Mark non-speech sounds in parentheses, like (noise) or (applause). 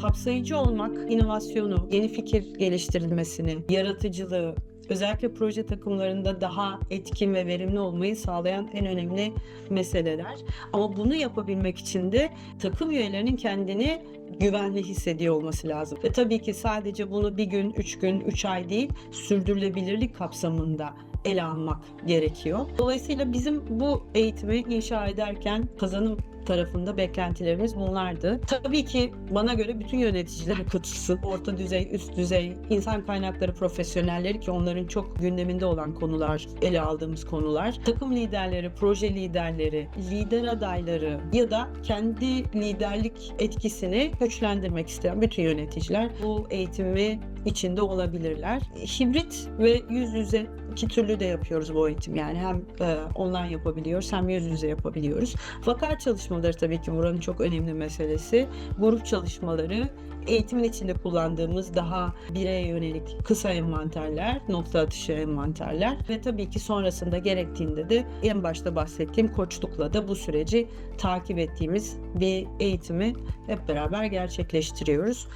kapsayıcı olmak, inovasyonu, yeni fikir geliştirilmesini, yaratıcılığı, özellikle proje takımlarında daha etkin ve verimli olmayı sağlayan en önemli meseleler. Ama bunu yapabilmek için de takım üyelerinin kendini güvenli hissediyor olması lazım. Ve tabii ki sadece bunu bir gün, üç gün, üç ay değil, sürdürülebilirlik kapsamında ele almak gerekiyor. Dolayısıyla bizim bu eğitimi inşa ederken kazanım tarafında beklentilerimiz bunlardı. Tabii ki bana göre bütün yöneticiler (laughs) katılsın. Orta düzey, üst düzey, insan kaynakları profesyonelleri ki onların çok gündeminde olan konular, ele aldığımız konular. Takım liderleri, proje liderleri, lider adayları ya da kendi liderlik etkisini güçlendirmek isteyen bütün yöneticiler bu eğitimi içinde olabilirler. Hibrit ve yüz yüze iki türlü de yapıyoruz bu eğitim. Yani hem e, online yapabiliyoruz hem yüz yüze yapabiliyoruz. Vaka çalışmaları tabii ki buranın çok önemli meselesi. Grup çalışmaları, eğitimin içinde kullandığımız daha bireye yönelik kısa envanterler, nokta atışı envanterler ve tabii ki sonrasında gerektiğinde de en başta bahsettiğim koçlukla da bu süreci takip ettiğimiz bir eğitimi hep beraber gerçekleştiriyoruz.